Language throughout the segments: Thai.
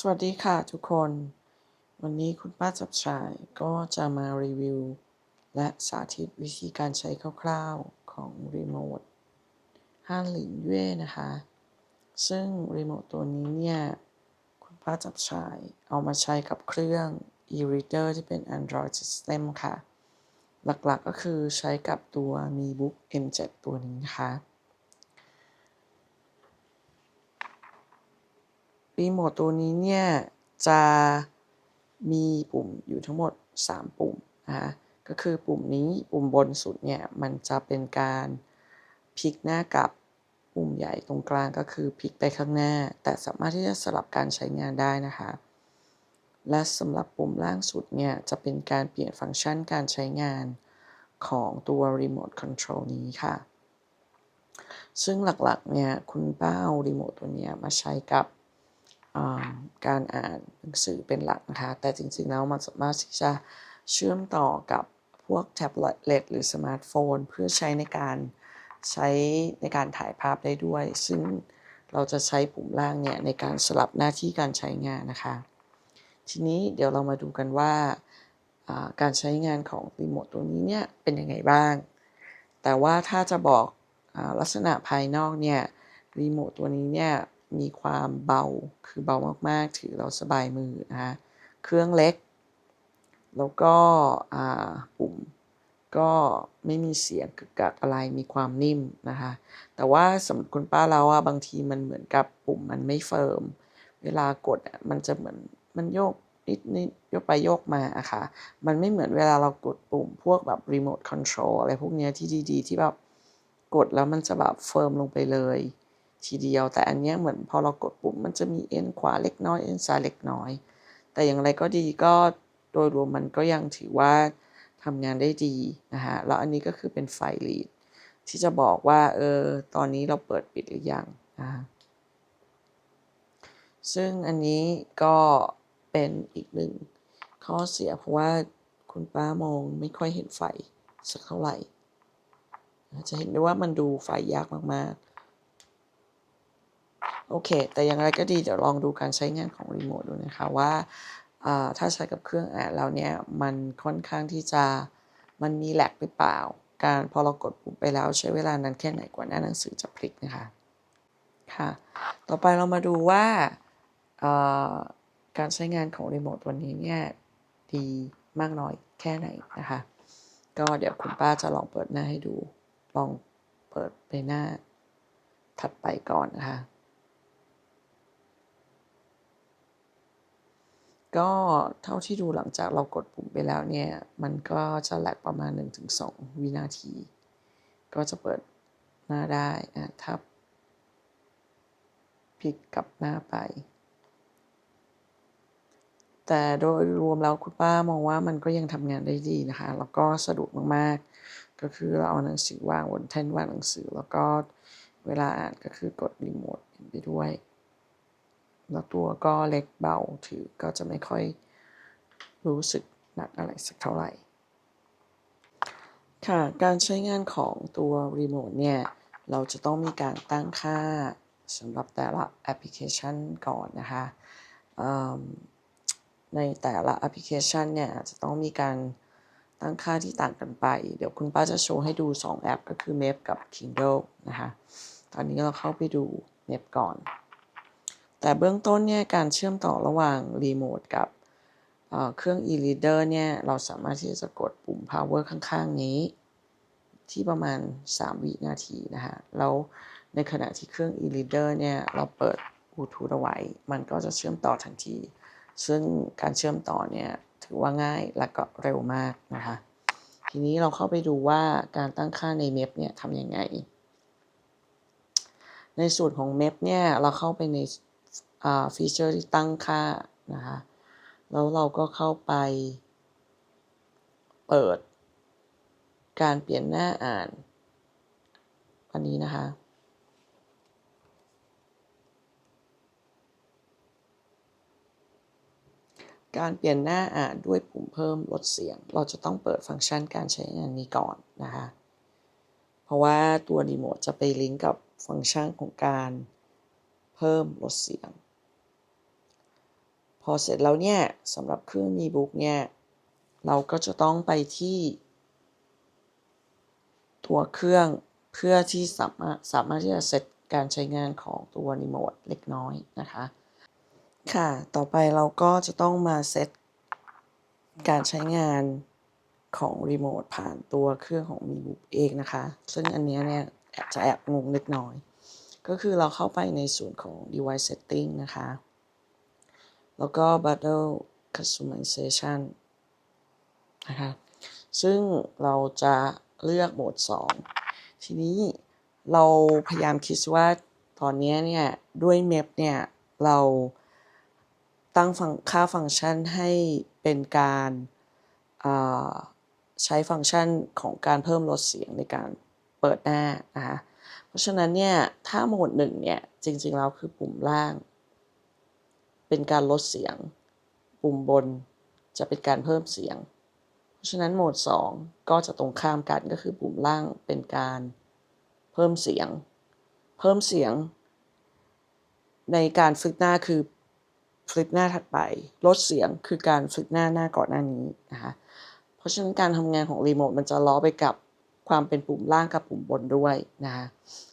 สวัสดีค่ะทุกคน วันนี้คุณป้าจับชายก็จะมารีวิว และสาธิตวิธีการใช้คร่าวๆของรีโมทฮันหลินเย่นะคะ ซึ่งรีโมทตัวนี้เนี่ย คุณป้าจับชายเอามาใช้กับเครื่อง e-reader ที่เป็น Android System ค่ะ หลักๆก็คือใช้กับตัว Mi Book M7 ตัวนี้นะคะ รีโมทตัวนี้เนี่ย จะมีปุ่มอยู่ทั้งหมด 3 ปุ่มนะคะก็คือปุ่มนี้ปุ่มบนสุดเนี่ย มันจะเป็นการพลิกหน้ากลับปุ่มใหญ่ตรงกลางก็คือพลิกไปข้างหน้า แต่สามารถที่จะสลับการใช้งานได้นะคะ และสำหรับปุ่มล่างสุดเนี่ย จะเป็นการเปลี่ยนฟังก์ชันการใช้งานของตัวรีโมทคอนโทรลนี้ค่ะ ซึ่งหลักๆเนี่ย คุณป้าเอารีโมทตัวนี้มาใช้กับ การอ่านหนังสือเป็นหลักนะคะ แต่จริงๆแล้วมันสามารถที่จะเชื่อมต่อกับพวกแท็บเล็ตหรือสมาร์ทโฟน เพื่อใช้ในการใช้ในการถ่ายภาพได้ด้วย ซึ่งเราจะใช้ปุ่มล่างเนี่ย ในการสลับหน้าที่การใช้งานนะคะ ทีนี้เดี๋ยวเรามาดูกันว่าการใช้งานของรีโมทตัวนี้เนี่ย เป็นยังไงบ้าง แต่ว่าถ้าจะบอกอลักษณะภายนอกเนี่ยรีโมทตัวนี้เนี่ย มีความเบาคือเบามากๆ ถือเราสบายมือนะคะเครื่องเล็ก แล้วก็ปุ่มก็ไม่มีเสียงกึกกักอะไรมีความนิ่มนะคะ แต่ว่าสำหรับคุณป้าเราอะบางทีมันเหมือนกับปุ่มมันไม่เฟิร์ม เวลากดอะมันจะเหมือนมันโยกนิดนิดโยกไปโยกมาอะค่ะ มันไม่เหมือนเวลาเรากดปุ่มพวกแบบรีโมทคอนโทรลอะไรพวกนี้ที่ดีๆ ที่แบบกดแล้วมันจะแบบเฟิร์มลงไปเลย ทีเดียว แต่อันนี้เหมือนพอเรากดปุ่มมันจะมีเอ็นขวาเล็กน้อยเอ็นซ้ายเล็กน้อย แต่อย่างไรก็ดีก็โดยรวมมันก็ยังถือว่าทำงานได้ดีนะฮะแล้วอันนี้ก็คือเป็นไฟลีดที่จะบอกว่าเออตอนนี้เราเปิดปิดหรือยังนะซึ่งอันนี้ก็เป็นอีกหนึ่งข้อเสียเพราะว่าคุณป้ามองไม่ค่อยเห็นไฟสักเท่าไหร่ จะเห็นได้ว่ามันดูไฟยากมาก โอเค แต่อย่างไรก็ดีเดี๋ยวลองดูการใช้งานของรีโมทดูนะคะว่าถ้าใช้กับเครื่องแอ่านแล้วเนี่ยมันค่อนข้างที่จะมันมีแหลกหรือเปล่า การพอเรากดปุ่มไปแล้วใช้เวลานานแค่ไหนกว่าหน้าหนังสือจะพลิกนะคะค่ะ ต่อไปเรามาดูว่าการใช้งานของรีโมทตัวนี้เนี่ยดีมากน้อยแค่ไหนนะคะ ก็เดี๋ยวคุณป้าจะลองเปิดหน้าให้ดู ลองเปิดไปหน้าถัดไปก่อนนะคะ ก็เท่าที่ดูหลังจากเรากดปุ่มไปแล้วเนี่ย มันก็จะแลกประมาณ 1-2 วินาที ก็จะเปิดหน้าได้อะทับพลิกกลับหน้าไป แต่โดยรวมแล้วคุณป้ามองว่ามันก็ยังทำงานได้ดีนะคะ แล้วก็สะดวกมากๆ ก็คือเราเอาหนังสือวางบนแท่นวางหนังสือ แล้วก็เวลาอ่านก็คือกดรีโมทไปด้วย แล้วตัวก็เล็กเบาถือก็จะไม่ค่อยรู้สึกหนักอะไรสักเท่าไหร่ ค่ะ การใช้งานของตัวรีโมทเนี่ย เราจะต้องมีการตั้งค่าสำหรับแต่ละแอปพลิเคชันก่อนนะคะ ในแต่ละแอปพลิเคชันเนี่ยจะต้องมีการตั้งค่าที่ต่างกันไป เดี๋ยวคุณป้าจะโชว์ให้ดู 2 แอปก็คือ Map กับ Kindle นะคะ ตอนนี้เราเข้าไปดู Map ก่อน แต่เบื้องต้นเนี่ยการเชื่อมต่อระหว่างรีโมทกับเครื่อง e-reader เนี่ยเราสามารถที่จะกดปุ่ม power ข้างๆนี้ ที่ประมาณ 3 วินาทีนะฮะแล้วในขณะที่เครื่อง e-reader เนี่ยเราเปิดบลูทูธเอาไว้ มันก็จะเชื่อมต่อทันที ซึ่งการเชื่อมต่อเนี่ยถือว่าง่ายและก็เร็วมากนะคะ ทีนี้เราเข้าไปดูว่าการตั้งค่าในเม p เนี่ยทำยังไง ในส่วนของเม p เนี่ยเราเข้าไปใน ฟีเจอร์ที่ตั้งค่านะคะ แล้วเราก็เข้าไป เปิด การเปลี่ยนหน้าอ่าน อันนี้นะคะ การเปลี่ยนหน้าอ่านด้วยปุ่มเพิ่มลดเสียง เราจะต้องเปิดฟังก์ชันการใช้งานนี้ก่อนนะคะ เพราะว่าตัวรีโมทจะไปลิงก์กับฟังก์ชันของการเพิ่มลดเสียง พอเสร็จแล้วเนี่ยสำหรับเครื่อง Mi Book เนี่ยเราก็จะต้องไปที่ ตัวเครื่องเพื่อที่สามารถสามารถที่จะเซตการใช้งานของตัวรีโมทเล็กน้อยนะคะ ค่ะ ต่อไปเราก็จะต้องมาเซตการใช้งานของรีโมทผ่านตัวเครื่องของ Mi Book เองนะคะ ซึ่งอันนี้เนี่ยอบจะแอบงงเล็กน้อย ก็คือเราเข้าไปในส่วนของ device setting นะคะ แล้วก็ bundle customization นะคะซึ่งเราจะเลือกโหมด 2 ทีนี้เราพยายามคิดว่าตอนนี้เนี่ย ด้วย MEP เนี่ย เราตั้งฟังค่าฟังก์ชันให้เป็นการใช้ฟังก์ชันของการเพิ่มลดเสียงในการเปิดหน้านะคะเพราะฉะนั้นเนี่ย ถ้าโหมดหนึ่งเนี่ย จริงๆแล้วคือปุ่มล่าง เป็นการลดเสียง ปุ่มบนจะเป็นการเพิ่มเสียง เพราะฉะนั้นโหมด 2 ก็จะตรงข้ามกันก็คือปุ่มล่างเป็นการเพิ่มเสียง เพิ่มเสียง ในการฟลิปหน้าคือฟลิปหน้าถัดไป ลดเสียงคือการฟลิปหน้าหน้าก่อนหน้านี้นะคะเพราะฉะนั้นการทำงานของรีโมทมันจะล้อไปกับความเป็นปุ่มล่างกับปุ่มบนด้วยนะคะ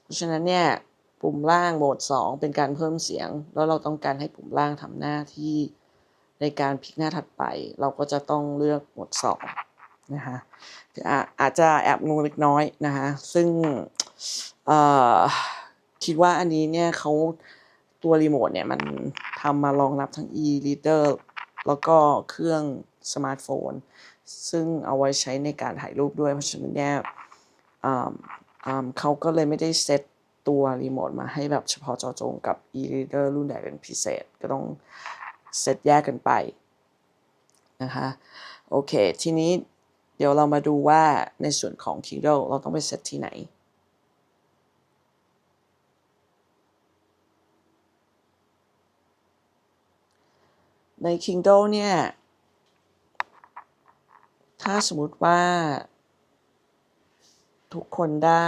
เพราะฉะนั้นเนี่ย ปุ่มล่างโหมด 2 เป็นการเพิ่มเสียง แล้วเราต้องการให้ปุ่มล่างทำหน้าที่ในการพลิกหน้าถัดไป เราก็จะต้องเลือกโหมด 2 นะคะอาจจะแอบงงเล็กน้อยนะคะซึ่งคิดว่าอันนี้เนี่ยเขาตัวรีโมทเนี่ยมันทำมารองรับทั้ง e-reader แล้วก็เครื่องสมาร์ทโฟน ซึ่งเอาไว้ใช้ในการถ่ายรูปด้วย เพราะฉะนั้นเนี่ยเขาก็เลยไม่ได้เซต ตัวรีโมทมาให้แบบเฉพาะเจาะจงกับ e-reader รุ่นใดเป็นพิเศษ ก็ต้องเซตแยกกันไปนะคะโอเค ทีนี้เดี๋ยวเรามาดูว่าในส่วนของ Kindle เราต้องไปเซตที่ไหนใน Kindle เนี่ย ถ้าสมมติว่า ทุกคนได้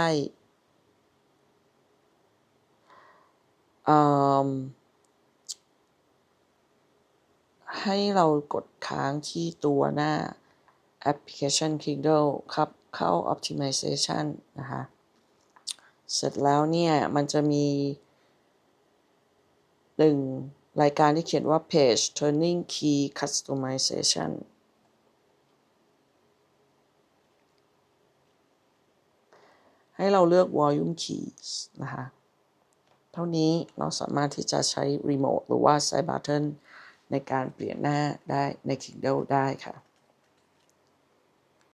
ให้เรากดค้างที่ตัวหน้าแอปพลิเคชัน Kindle ครับเข้า optimization นะคะ เสร็จแล้วเนี่ย มันจะมีหนึ่งรายการที่เขียนว่า page turning key customization ให้เราเลือก volume keys นะคะ เท่านี้เราสามารถที่จะใช้รีโมทหรือว่าใช้บัตเทิลในการเปลี่ยนหน้าได้ใน Kindle ได้ค่ะ